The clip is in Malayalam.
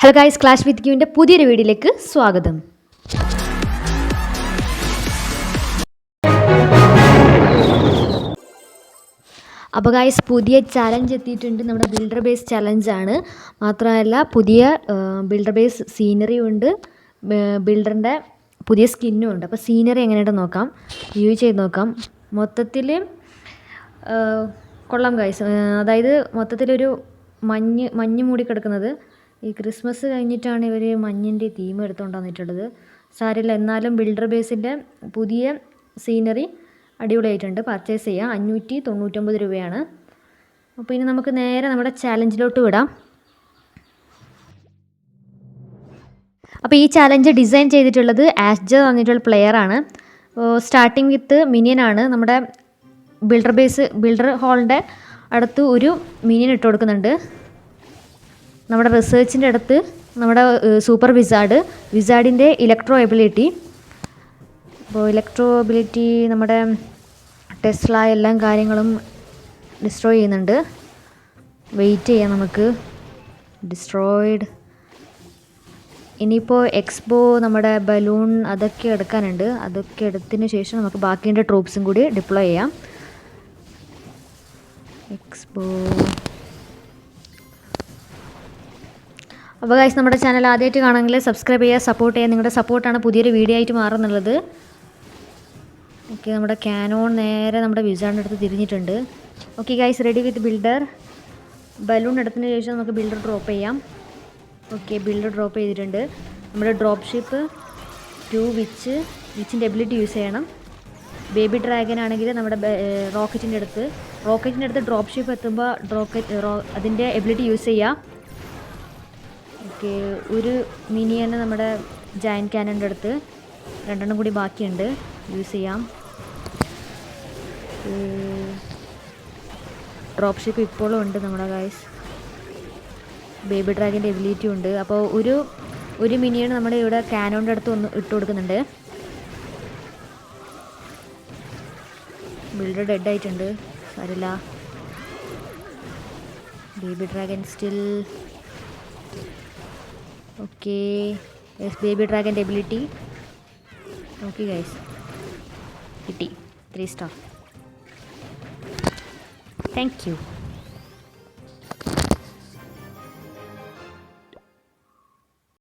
ഹലോ ഗായ്സ് ക്ലാഷ് വിത്ത് ക്യൂവിന്റെ പുതിയൊരു വീഡിയോയിലേക്ക് സ്വാഗതം. അപ്പോൾ ഗായ്സ് പുതിയ ചലഞ്ച് എത്തിയിട്ടുണ്ട്. നമ്മുടെ ബിൽഡർ ബേസ് ചലഞ്ചാണ് മാത്രമല്ല പുതിയ ബിൽഡർ ബേസ് സീനറിയും ഉണ്ട്. ബിൽഡറിന്റെ പുതിയ സ്കിന്നും ഉണ്ട്. അപ്പോൾ സീനറി എങ്ങനെയായിട്ട് നോക്കാം. യൂസ് ചെയ്ത് നോക്കാം. മൊത്തത്തിൽ കൊള്ളാം ഗായ്സ് അതായത് മൊത്തത്തിലൊരു മഞ്ഞ് മഞ്ഞ് മൂടി കിടക്കുന്നത് ഈ ക്രിസ്മസ് കഴിഞ്ഞിട്ടാണ് ഇവർ മഞ്ഞിന്റെ തീം എടുത്തുകൊണ്ട് വന്നിട്ടുള്ളത്. സാരില്ല എന്നാലും ബിൽഡർ ബേസിന്റെ പുതിയ സീനറി അടിപൊളിയായിട്ടുണ്ട്. പർച്ചേസ് ചെയ്യാം. അഞ്ഞൂറ്റി തൊണ്ണൂറ്റൊമ്പത് രൂപയാണ്. അപ്പോൾ ഇനി നമുക്ക് നേരെ നമ്മുടെ ചാലഞ്ചിലോട്ട് വിടാം. അപ്പോൾ ഈ ചാലഞ്ച് ഡിസൈൻ ചെയ്തിട്ടുള്ളത് ആസ്ജ പറഞ്ഞിട്ടുള്ള ആണ്. സ്റ്റാർട്ടിങ് വിത്ത് മിനിയൻ ആണ്. നമ്മുടെ ബിൽഡർ ബേസ് ബിൽഡർ ഹാളിന്റെ അടുത്ത് ഒരു മിനിയൻ ഇട്ട് കൊടുക്കുന്നുണ്ട്. നമ്മുടെ റിസേർച്ചിന്റെ അടുത്ത് നമ്മുടെ സൂപ്പർ വിസാർഡ് വിസാർഡിന്റെ ഇലക്ട്രോ എബിലിറ്റി അപ്പോൾ ഇലക്ട്രോ എബിലിറ്റി നമ്മുടെ ടെസ്ല എല്ലാ കാര്യങ്ങളും ഡിസ്ട്രോയ് ചെയ്യുന്നുണ്ട്. വെയിറ്റ് ചെയ്യാം നമുക്ക്. ഡിസ്ട്രോയിഡ് ഇനിയിപ്പോൾ എക്സ്പോ നമ്മുടെ ബലൂൺ അതൊക്കെ എടുക്കാനുണ്ട്. അതൊക്കെ എടുത്തതിന് ശേഷം നമുക്ക് ബാക്കിന്റെ ട്രൂപ്സും കൂടി ഡിപ്ലോയ് ചെയ്യാം. എക്സ്പോ അപ്പോൾ ഗൈസ് നമ്മുടെ ചാനൽ ആദ്യമായിട്ട് കാണുമെങ്കിൽ സബ്സ്ക്രൈബ് ചെയ്യുക സപ്പോർട്ട് ചെയ്യുക. നിങ്ങളുടെ സപ്പോർട്ടാണ് പുതിയൊരു വീഡിയോ ആയിട്ട് മാറുന്നുള്ളത്. ഓക്കെ നമ്മുടെ ക്യാനോൺ നേരെ നമ്മുടെ വിസാറിന്റെ അടുത്ത് തിരിഞ്ഞിട്ടുണ്ട്. Okay guys ready with builder balloon എടുത്തതിന് ശേഷം നമുക്ക് ബിൽഡർ ഡ്രോപ്പ് ചെയ്യാം. ഓക്കെ ബിൽഡർ ഡ്രോപ്പ് ചെയ്തിട്ടുണ്ട്. നമ്മുടെ ഡ്രോപ്പ് ഷിപ്പ് ടു വിച്ച് വിച്ചിന്റെ എബിലിറ്റി യൂസ് ചെയ്യണം. ബേബി ഡ്രാഗൻ ആണെങ്കിൽ നമ്മുടെ റോക്കറ്റിന്റെ അടുത്ത്. റോക്കറ്റിന്റെ അടുത്ത് ഡ്രോപ്പ് ഷിപ്പ് എത്തുമ്പോൾ റോക്കറ്റ് അതിന്റെ എബിലിറ്റി യൂസ് ചെയ്യുക ഓക്കെ ഒരു മിനി തന്നെ നമ്മുടെ ജയൻ ക്യാനന്റെ അടുത്ത് രണ്ടെണ്ണം കൂടി ബാക്കിയുണ്ട്. യൂസ് ചെയ്യാം. ഡ്രോപ്പ് ഷിപ്പ് ഇപ്പോഴും ഉണ്ട് നമ്മുടെ ഗൈസ് ബേബി ഡ്രാഗിന്റെ എബിലിറ്റി ഉണ്ട്. അപ്പോൾ ഒരു ഒരു മിനിയാണ് നമ്മുടെ ഇവിടെ ക്യാനോന്റെ അടുത്ത് ഒന്ന് ഇട്ട് കൊടുക്കുന്നുണ്ട്. ബിൽഡർ ഡെഡ് ആയിട്ടുണ്ട്. സാരില്ല. Baby dragon still okay. Yes baby ഡ്രാഗന്റെ ability okay guys കിട്ടി. Three star thank you